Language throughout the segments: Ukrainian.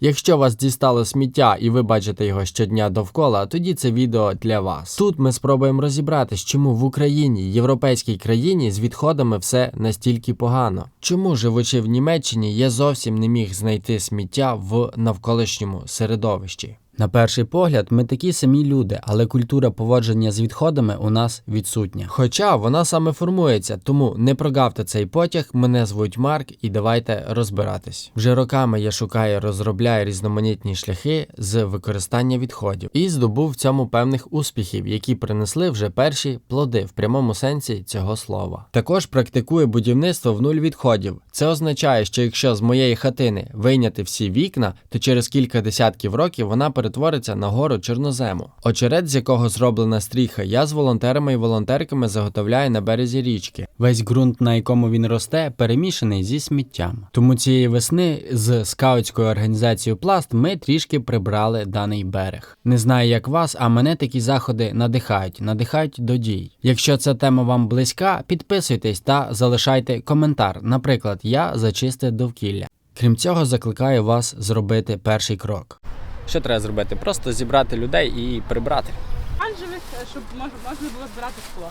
Якщо вас дістало сміття і ви бачите його щодня довкола, тоді це відео для вас. Тут ми спробуємо розібратись, чому в Україні, європейській країні, з відходами все настільки погано. Чому, живучи в Німеччині, я зовсім не міг знайти сміття в навколишньому середовищі. На перший погляд, ми такі самі люди, але культура поводження з відходами у нас відсутня. Хоча вона саме формується, тому не прогавте цей потяг. Мене звуть Марк, і давайте розбиратись. Вже роками я шукаю, розробляю різноманітні шляхи з використання відходів і здобув в цьому певних успіхів, які принесли вже перші плоди в прямому сенсі цього слова. Також практикую будівництво в нуль відходів. Це означає, що якщо з моєї хатини вийняти всі вікна, то через кілька десятків років вона перетвориться на гору чорнозему. Очерет, з якого зроблена стріха, я з волонтерами і волонтерками заготовляю на березі річки. Весь ґрунт, на якому він росте, перемішаний зі сміттям. Тому цієї весни з скаутською організацією Пласт ми трішки прибрали даний берег. Не знаю, як вас, а мене такі заходи надихають, надихають до дій. Якщо ця тема вам близька, підписуйтесь та залишайте коментар. Наприклад, я зачистив довкілля. Крім цього, закликаю вас зробити перший крок. Що треба зробити? Просто зібрати людей і прибрати. оранжевих, щоб можна було збирати скло.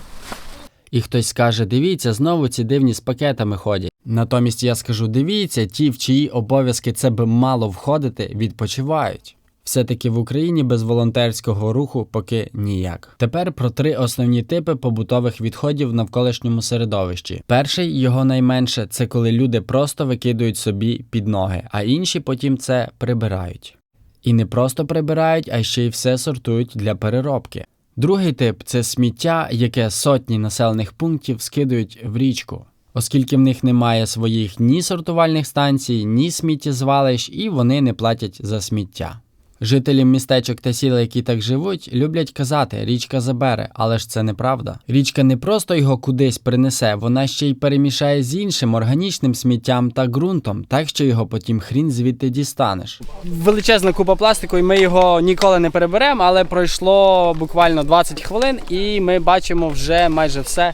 І хтось скаже: дивіться, знову ці дивні з пакетами ходять. Натомість я скажу: дивіться, ті, в чиї обов'язки це би мало входити, відпочивають. Все-таки в Україні без волонтерського руху поки ніяк. Тепер про три основні типи побутових відходів в навколишньому середовищі. Перший, його найменше, це коли люди просто викидують собі під ноги, а інші потім це прибирають. І не просто прибирають, а ще й все сортують для переробки. Другий тип це сміття, яке сотні населених пунктів скидують в річку, оскільки в них немає своїх ні сортувальних станцій, ні сміттєзвалищ, і вони не платять за сміття. Жителі містечок та сіл, які так живуть, люблять казати, річка забере, але ж це неправда. Річка не просто його кудись принесе, вона ще й перемішає з іншим органічним сміттям та ґрунтом, так що його потім хрін звідти дістанеш. величезна купа пластику, і ми його ніколи не переберемо, але пройшло буквально 20 хвилин, і ми бачимо вже майже все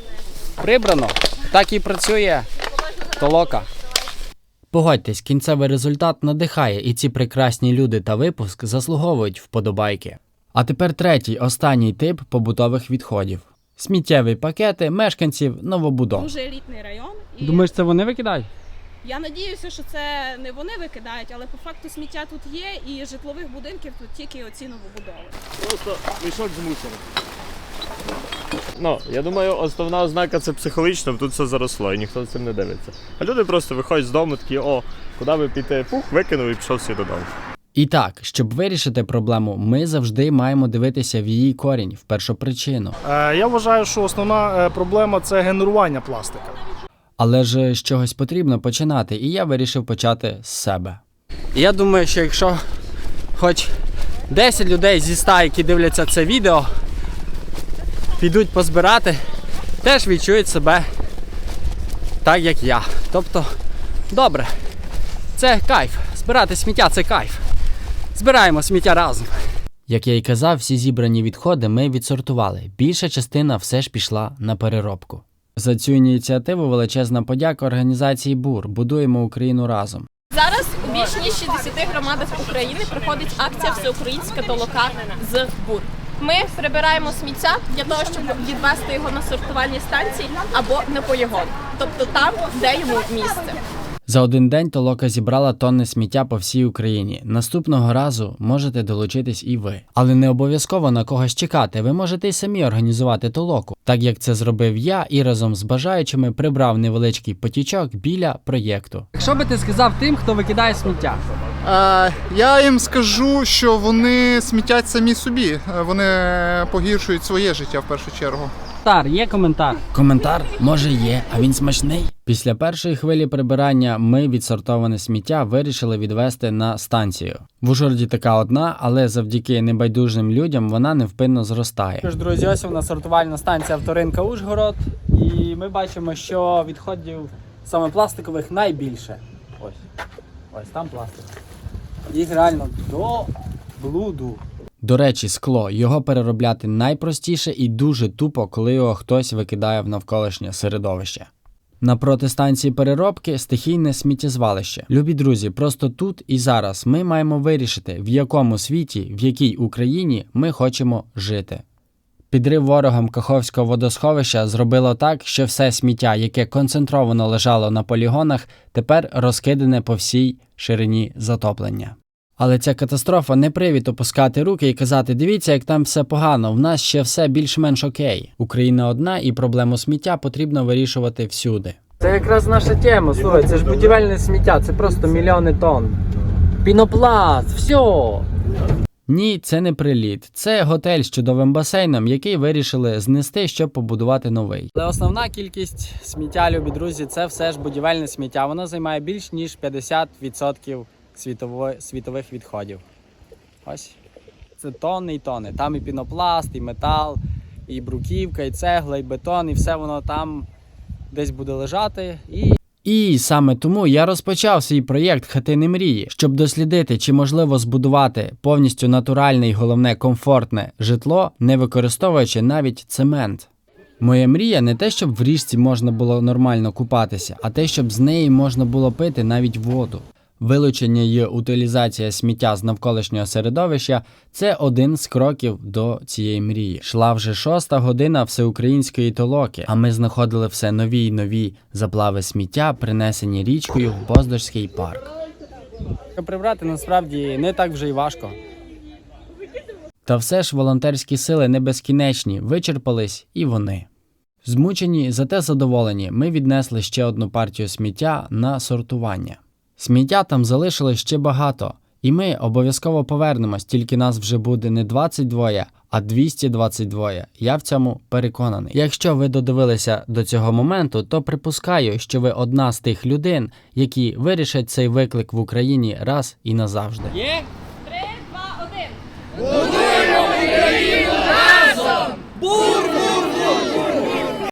прибрано. Так і працює толока. Погодьтесь, кінцевий результат надихає, і ці прекрасні люди та випуск заслуговують вподобайки. А тепер третій, останній тип побутових відходів: сміттєві пакети мешканців новобудов. Дуже елітний район. І Думаєш, це вони викидають? я надіюся, що це не вони викидають, але по факту сміття тут є, і житлових будинків тут тільки оці новобудови. Просто мішок з мусором. Ну, я думаю, основна ознака це психологічно, тут все заросло і ніхто з цим не дивиться. А люди просто виходять з дому, такі, о, куди би піти, пух, викинув і пішов всі додому. І так, щоб вирішити проблему, ми завжди маємо дивитися в її корінь, в першопричину. Е, Я вважаю, що основна е, проблема це генерування пластика. Але ж з чогось потрібно починати, і я вирішив почати з себе. Я думаю, що якщо хоч 10 людей зі 100, які дивляться це відео, підуть позбирати, теж відчують себе так, як я. Тобто, добре, це кайф. Збирати сміття це кайф. Збираємо сміття разом. Як я й казав, всі зібрані відходи ми відсортували. Більша частина все ж пішла на переробку. За цю ініціативу величезна подяка організації БУР Будуємо Україну разом. Зараз у більш ніж 60 громадах України проходить акція Всеукраїнська толока з бур. Ми прибираємо сміття для того, щоб відвести його на сортувальні станції або на полігон, тобто там, де йому місце. За один день толока зібрала тонни сміття по всій Україні. Наступного разу можете долучитись і ви. Але не обов'язково на когось чекати. Ви можете й самі організувати толоку, так як це зробив я і разом з бажаючими прибрав невеличкий потічок біля проєкту. Що би ти сказав тим, хто викидає сміття? Е, Я їм скажу, що вони смітять самі собі. Е, Вони погіршують своє життя в першу чергу. Тар, є коментар. Коментар може є, а він смачний. Після першої хвилі прибирання ми відсортоване сміття вирішили відвести на станцію. В Ужгороді така одна, але завдяки небайдужим людям вона невпинно зростає. Тож, друзі, ось у нас сортувальна станція авторинка Ужгород. І ми бачимо, що відходів саме пластикових найбільше. Ось. Ось там пластик. Їх реально до блуду. До речі, скло його переробляти найпростіше і дуже тупо, коли його хтось викидає в навколишнє середовище. Напроти станції переробки стихійне сміттєзвалище. Любі друзі, просто тут і зараз ми маємо вирішити, в якому світі, в якій Україні ми хочемо жити. Підрив ворогам Каховського водосховища зробило так, що все сміття, яке концентровано лежало на полігонах, тепер розкидане по всій ширині затоплення. Але ця катастрофа не привід опускати руки і казати: дивіться, як там все погано, в нас ще все більш-менш окей. Україна одна, і проблему сміття потрібно вирішувати всюди. Це якраз наша тема. Слухай, це ж будівельне сміття, це просто мільйони тонн. Пінопласт, все. Ні, це не приліт. Це готель з чудовим басейном, який вирішили знести, щоб побудувати новий. Але основна кількість сміття, любі друзі, це все ж будівельне сміття. Воно займає більш ніж 50% світової, світових відходів. Ось. Це тонни і тонни. Там і пінопласт, і метал, і бруківка, і цегла, і бетон, і все воно там десь буде лежати. І І саме тому я розпочав свій проєкт Хатини мрії, щоб дослідити, чи можливо збудувати повністю натуральне і головне комфортне житло, не використовуючи навіть цемент. Моя мрія не те, щоб в річці можна було нормально купатися, а те, щоб з неї можна було пити навіть воду. Вилучення і утилізація сміття з навколишнього середовища це один з кроків до цієї мрії. Шла вже шоста година всеукраїнської толоки, а ми знаходили все нові й нові заплави сміття, принесені річкою в Боздорський парк. прибрати насправді не так вже й важко. Та все ж волонтерські сили не безкінечні, вичерпались і вони. Змучені, зате задоволені, ми віднесли ще одну партію сміття на сортування. Сміття там залишилось ще багато, і ми обов'язково повернемось, тільки нас вже буде не 22, а 222. Я в цьому переконаний. Якщо ви додивилися до цього моменту, то припускаю, що ви одна з тих людей, які вирішать цей виклик в Україні раз і назавжди. Є?